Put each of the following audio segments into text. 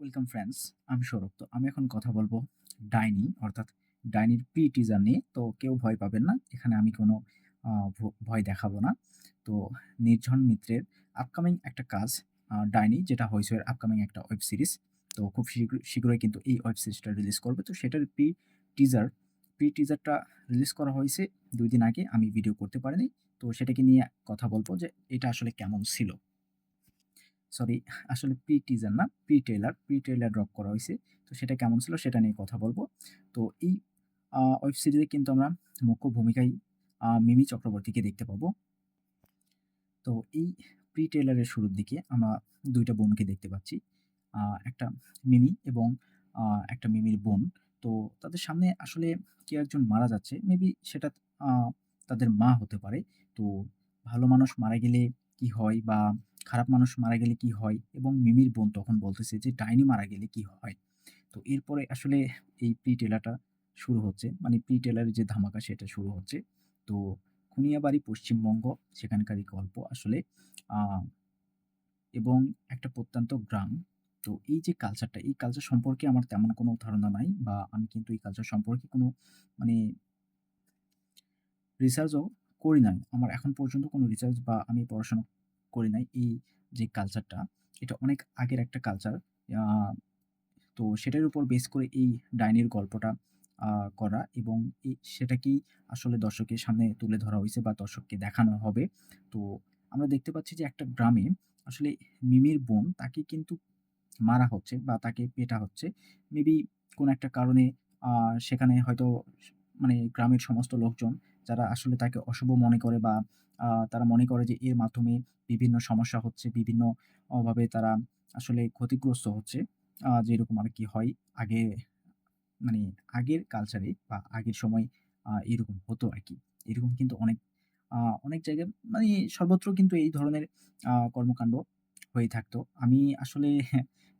Welcome friends আমি সৌরভ তো আমি এখন কথা বলব ডাইনি, অর্থাৎ ডাইনির প্রি টিজার নিয়ে। তো কেউ ভয় পাবেন না, এখানে আমি কোনো ভয় দেখাবো না। তো নির্ঝন মিত্রের আপকামিং একটা কাজ ডাইনি, যেটা হয়েছে আপকামিং একটা ওয়েব সিরিজ তো খুব শীঘ্র- শীঘ্রই কিন্তু এই ওয়েব সিরিজটা রিলিজ করবে। তো সেটার প্রি টিজার প্রি টিজারটা রিলিজ করা হয়েছে দুই দিন আগে। আমি ভিডিও করতে পারিনি। তো সেটাকে নিয়ে কথা বলব যে এটা আসলে কেমন ছিল। সরি আসলে প্রি টিজার না pre trailer pre trailer drop করা হয়েছে। তো সেটা কেমন ছিল সেটা নিয়ে কথা বলব। তো এই ওয়েব সিরিজে কিন্তু আমরা মুখ্য ভূমিকায় মিমি চক্রবর্তীকে দেখতে পাবো। তো এই প্রি ট্রেলারের শুরুর দিকে আমরা দুইটা বোনকে দেখতে পাচ্ছি। একটা মিমি এবং একটা মিমির বোন। তো তাদের সামনে আসলে কেউ একজন মারা যাচ্ছে মেবি সেটা তাদের মা হতে পারে। তো ভালো মানুষ মারা গেলে কি হয় বা খারাপ মানুষ মারা গেলে কি হয়? এবং মিমির বোন তখন বলতেছে যে, ডাইনি মারা গেলে কি হয়? তো এরপরে আসলে এই প্রি টেলারটা শুরু হচ্ছে। মানে প্রি টেলারের যে ধামাকা সেটা শুরু হচ্ছে। তো খুনিয়াবাড়ি, পশ্চিমবঙ্গ, সেখানকারই গল্প আসলে। এবং একটা প্রত্যন্ত গ্রাম। তো এই যে কালচারটা এই কালচার সম্পর্কে আমার তেমন কোনো ধারণা নাই বা আমি কিন্তু এই কালচার সম্পর্কে কোনো মানে রিসার্চও করি নাই। আমার এখন পর্যন্ত কোনো রিসার্চ বা আমি পড়াশোনা করি নাই এই যে কালচারটা এটা অনেক আগের একটা কালচার তো সেটার উপর বেস করে এই ডাইনির গল্পটা করা এবং সেটাকেই আসলে দর্শকের সামনে তুলে ধরা হয়েছে বা দর্শককে দেখানো হবে। তো আমরা দেখতে পাচ্ছি যে একটা গ্রামে আসলে মিমির বোন তাকে কিন্তু মারা হচ্ছে বা তাকে পেটা হচ্ছে। মেবি কোনো একটা কারণে সেখানে হয়তো মানে গ্রামের সমস্ত লোকজন যারা আসলে তাকে অশুভ মনে করে বা তারা মনে করে যে এর মাধ্যমে বিভিন্ন সমস্যা হচ্ছে বিভিন্ন আহ, ভাবে তারা আসলে ক্ষতিগ্রস্ত হচ্ছে। আহ, যেরকম আর কি হয়। আগে মানে আগের কালচারে বা আগের সময় এরকম হতো আর কি। এরকম কিন্তু অনেক অনেক জায়গায় মানে সর্বত্র কিন্তু এই ধরনের কর্মকাণ্ড হয়ে থাকতো। আমি আসলে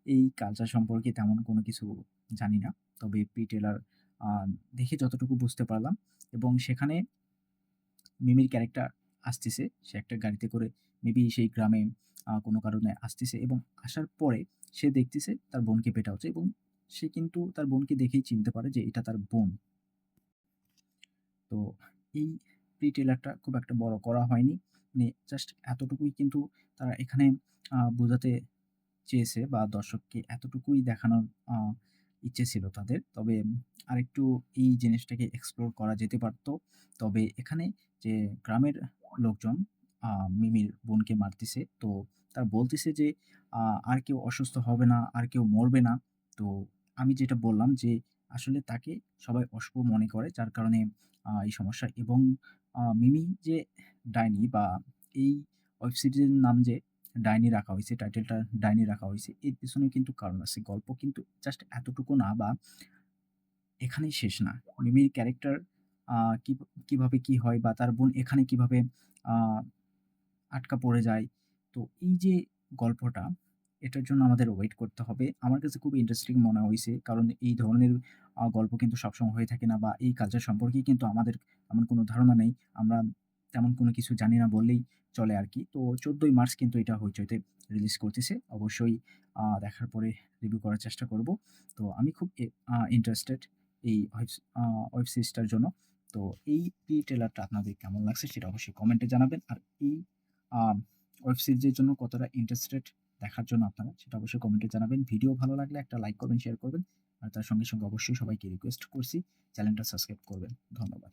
এই কালচার সম্পর্কে তেমন কোনো কিছু জানি না। তবে পি টেলার দেখে যতটুকু বুঝতে পারলাম এবং সেখানে মিমির ক্যারেক্টার আসতেছে, সে একটা গাড়িতে করে মেবি সেই গ্রামে কোনো কারণে আসতেছে এবং আসার পরে সে দেখতেছে তার বোনকে পেটা হচ্ছে এবং সে কিন্তু তার বোনকে দেখেই চিনতে পারে যে এটা তার বোন। তো এই প্রি ট্রেলারটা খুব একটা বড় করা হয়নি মানে জাস্ট এতটুকুই কিন্তু তারা এখানে বোঝাতে চেয়েছে বা দর্শককে এতটুকুই দেখানোর ইচ্ছে ছিল তাদের। তবে আরেকটু এই জিনিসটাকে এক্সপ্লোর করা যেতে পারতো। তবে এখানে যে গ্রামের লোকজন মিমির বোনকে মারতেছে, তো তার বলতেছে যে আর কেউ অসুস্থ হবে না, আর কেউ মরবে না। তো আমি যেটা বললাম যে, আসলে তাকে সবাই অশুভ মনে করে, যার কারণে এই সমস্যা। এবং মিমি যে ডাইনি বা এই ওয়েব সিরিজের নাম যে ডাইনি রাখা হয়েছে, টাইটেলটা ডাইনি রাখা হয়েছে, এর পিছনে কিন্তু কারণ আছে। গল্প কিন্তু জাস্ট এতটুকু না বা এখানেই শেষ না। মিমির ক্যারেক্টার কীভাবে কি হয় বা তার বোন এখানে কীভাবে আটকা পড়ে যায়। তো এই যে গল্পটা, এটার জন্য আমাদের ওয়েট করতে হবে। আমার কাছে খুব ইন্টারেস্টিং মনে হয়েছে, কারণ এই ধরনের গল্প কিন্তু সবসময় হয়ে থাকে না বা এই কালচার সম্পর্কে কিন্তু আমাদের এমন কোনো ধারণা নেই। আমরা তেমন কোনো কিছু জানি না বললেই চলে আর কি। তো চোদ্দোই মার্চ কিন্তু এটা হইচইতে রিলিজ করতেছে। অবশ্যই দেখার পরে রিভিউ করার চেষ্টা করব। তো আমি খুব ইন্টারেস্টেড এই ওয়েব সিরিজটার জন্য। তো এই প্রি ট্রেলারটা আপনাদের কেমন লাগছে সেটা অবশ্যই কমেন্টে জানাবেন। আর এই ওয়েব সিরিজের জন্য কতটা ইন্টারেস্টেড দেখার জন্য আপনারা সেটা অবশ্যই কমেন্টে জানাবেন। ভিডিও ভালো লাগলে একটা লাইক করবেন শেয়ার করবেন। আর তার সঙ্গে সঙ্গে অবশ্যই সবাইকে রিকোয়েস্ট করছি। চ্যানেলটা সাবস্ক্রাইব করবেন। ধন্যবাদ।